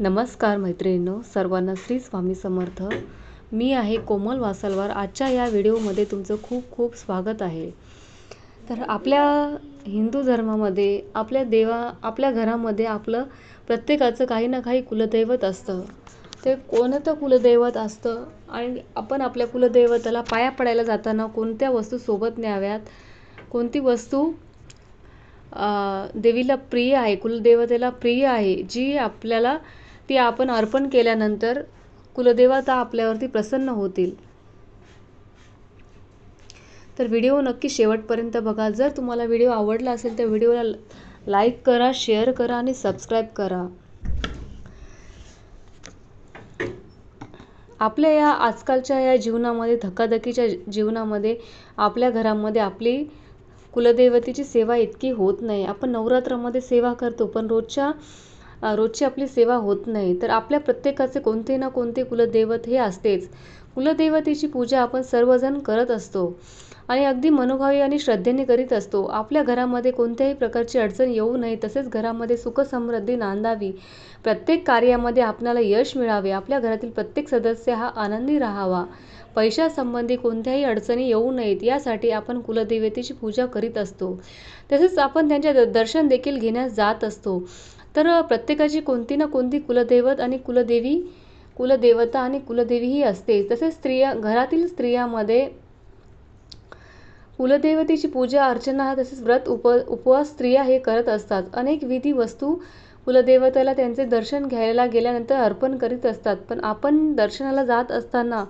नमस्कार मैत्रिणींनो सर्वांना श्री स्वामी समर्थ. मी आहे कोमल वासलवार. आजच्या या व्हिडिओमध्ये तुमचं खूप खूप स्वागत आहे. तर आपल्या हिंदू धर्मामध्ये आपल्या देवा आपल्या घरामध्ये आपलं प्रत्येकाचं काही ना काही कुलदैवत असतं. ते कोणतं कुलदैवत असतं आणि आपण आपल्या कुलदैवताला पाया पडायला जाताना कोणत्या वस्तू सोबत न्याव्यात? कोणती वस्तू देवीला प्रिय आहे कुलदेवतेला प्रिय आहे जी आपल्याला ती आपण अर्पण केल्यानंतर कुलदेवता आपल्यावरती प्रसन्न होतील. तर व्हिडिओ नक्की शेवटपर्यंत बघा. जर तुम्हाला व्हिडिओ आवडला असेल तर व्हिडिओला लाईक करा शेअर करा आणि सबस्क्राईब करा. आपल्या या आजकालच्या या जीवनामध्ये धकाधकीच्या जीवनामध्ये आपल्या घरामध्ये आपली कुलदेवतेची सेवा इतकी होत नाही. आपण नवरात्रामध्ये सेवा करतो पण रोजच्या रोजची आपली सेवा होत नाही तर आपल्या प्रत्येकाचे कोणते ना कोणते कुलदैवत हे असतेच. कुलदेवतेची पूजा आपण सर्वजण करत असतो आणि अगदी मनोभावी आणि श्रद्धेने करीत असतो. आपल्या घरामध्ये कोणत्याही प्रकारची अडचण येऊ नये तसेच घरामध्ये सुखसमृद्धी नांदावी. प्रत्येक कार्यामध्ये आपणाला यश मिळावे आपल्या घरातील प्रत्येक सदस्य हा आनंदी राहावा. पैशासंबंधी कोणत्याही अडचणी येऊ नयेत यासाठी आपण कुलदेवतेची पूजा करीत असतो. तसेच आपण त्यांच्या दर्शन देखील घेण्यास जात असतो. तर प्रत्येकाची कोणती ना कोणती कुलदैवत आणि कुलदेवी कुलदेवता आणि कुलदेवी ही असते तसेच स्त्रिया घरातील स्त्रियामध्ये कुलदेवतेची पूजा अर्चना तसेच व्रत उप उपवास स्त्रिया हे करत असतात. अनेक विधी वस्तू कुलदेवतेला त्यांचे दर्शन घ्यायला गेल्यानंतर अर्पण करीत असतात. पण आपण दर्शनाला जात असताना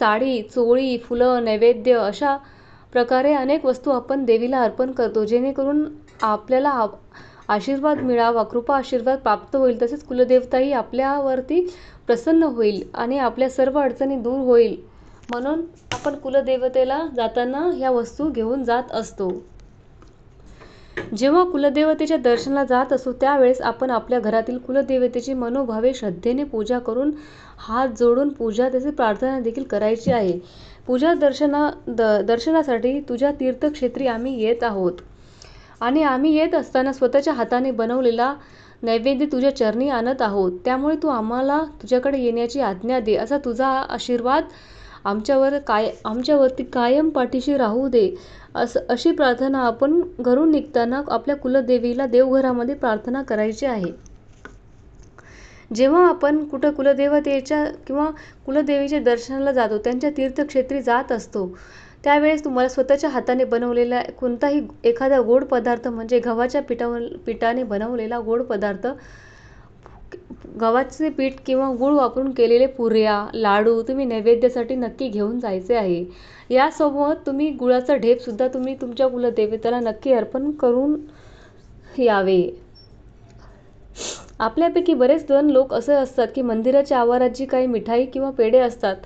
साडी चोळी फुलं नैवेद्य अशा प्रकारे अनेक वस्तू आपण देवीला अर्पण करतो जेणेकरून आपल्याला आशीर्वाद मिळावा कृपा आशीर्वाद प्राप्त होईल तसेच कुलदेवताही आपल्यावरती प्रसन्न होईल आणि आपल्या सर्व अडचणी दूर होईल. म्हणून आपण कुलदेवतेला जाताना ह्या वस्तू घेऊन जात असतो. जेव्हा कुलदेवतेच्या दर्शनाला जात असतो त्यावेळेस आपण आपल्या घरातील कुलदेवतेची मनोभावे श्रद्धेने पूजा करून हात जोडून पूजा तसेच प्रार्थना देखील करायची आहे. पूजा दर्शना द दर्शनासाठी तुझ्या तीर्थक्षेत्री आम्ही येत आहोत. आणि आम्ही येत असताना स्वतःच्या हाताने बनवलेला नैवेद्य तुझ्या चरणी आणत आहोत. त्यामुळे तू आम्हाला तुझ्याकडे येण्याची आज्ञा दे असा तुझा आशीर्वाद आमच्यावर काय आमच्यावरती कायम पाठीशी राहू दे. असं अशी प्रार्थना आपण घरून निघताना आपल्या कुलदेवीला देवघरामध्ये प्रार्थना करायची आहे. जेव्हा आपण कुठं कुलदेवतेच्या किंवा कुलदेवीच्या दर्शनाला जातो त्यांच्या तीर्थक्षेत्री जात असतो. त्यावेळेस तुम्हाला स्वतःच्या हाताने बनवलेला कोणताही एखादा गोड पदार्थ म्हणजे गव्हाच्या पिठावर पिठाने बनवलेला गोड पदार्थ गव्हाचे पीठ किंवा गूळ वापरून केलेले पुऱ्या लाडू तुम्ही नैवेद्यासाठी नक्की घेऊन जायचे आहे. यासोबत तुम्ही गुळाचा ढेपसुद्धा तुम्ही तुमच्या कुलदेवतेला नक्की अर्पण करून यावे. आपल्यापैकी बरेच जण लोक असे असतात की मंदिराच्या आवारात जी काही मिठाई किंवा पेढे असतात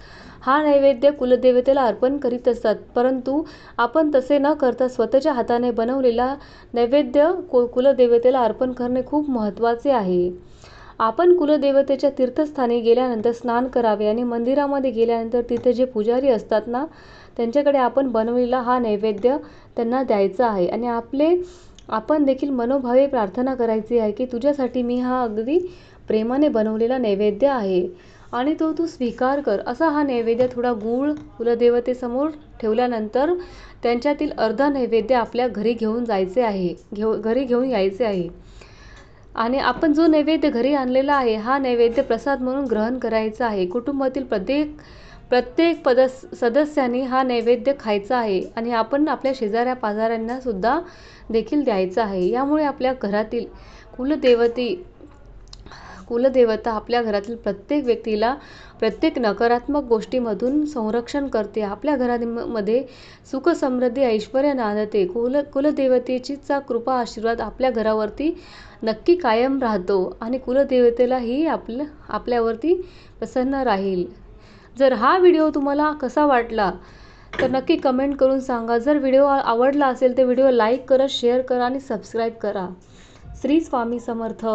हा नैवेद्य कुलदेवतेला अर्पण करीत असतात परंतु आपण तसे न करता स्वतःच्या हाताने बनवलेला नैवेद्य कु कुलदेवतेला अर्पण करणे खूप महत्त्वाचे आहे. आपण कुलदेवतेच्या तीर्थस्थानी गेल्यानंतर स्नान करावे आणि मंदिरामध्ये गेल्यानंतर तिथे जे पुजारी असतात ना त्यांच्याकडे आपण बनवलेला हा नैवेद्य त्यांना द्यायचा आहे. आणि आपले आपण देखील मनोभावे प्रार्थना करायची आहे की तुझ्यासाठी मी हा अगदी प्रेमाने बनवलेला नैवेद्य आहे. आणि तो तू स्वीकार कर. असा हा नैवेद्य थोडा गूळ कुलदेवतेसमोर ठेवल्यानंतर त्यांच्यातील अर्धा नैवेद्य आपल्या घरी घेऊन जायचे आहे. घेऊ घरी घेऊन यायचे आहे. आणि आपण जो नैवेद्य घरी आणलेला आहे हा नैवेद्य प्रसाद म्हणून ग्रहण करायचा आहे. कुटुंबातील प्रत्येक प्रत्येक पदस सदस्यांनी हा नैवेद्य खायचा आहे आणि आपण आपल्या शेजाऱ्या पाजाऱ्यांना सुद्धा देखील द्यायचा आहे. यामुळे आपल्या घरातील कुलदेवती कुलदेवता आपल्या घरातील प्रत्येक व्यक्तीला प्रत्येक नकारात्मक गोष्टीमधून संरक्षण करते. आपल्या घरामध्ये सुख समृद्धी ऐश्वर नांदते कुल कुलदेवतेचीचा कृपा आशीर्वाद आपल्या घरावरती नक्की कायम राहतो आणि कुलदेवतेलाही आपलं आपल्यावरती प्रसन्न राहील. जर हा व्हिडिओ तुम्हाला कसा वाटला तर नक्की कमेंट करून सांगा. जर व्हिडिओ आवडला असेल तर व्हिडिओ लाईक करा शेअर करा आणि सबस्क्राईब करा. श्री स्वामी समर्थ.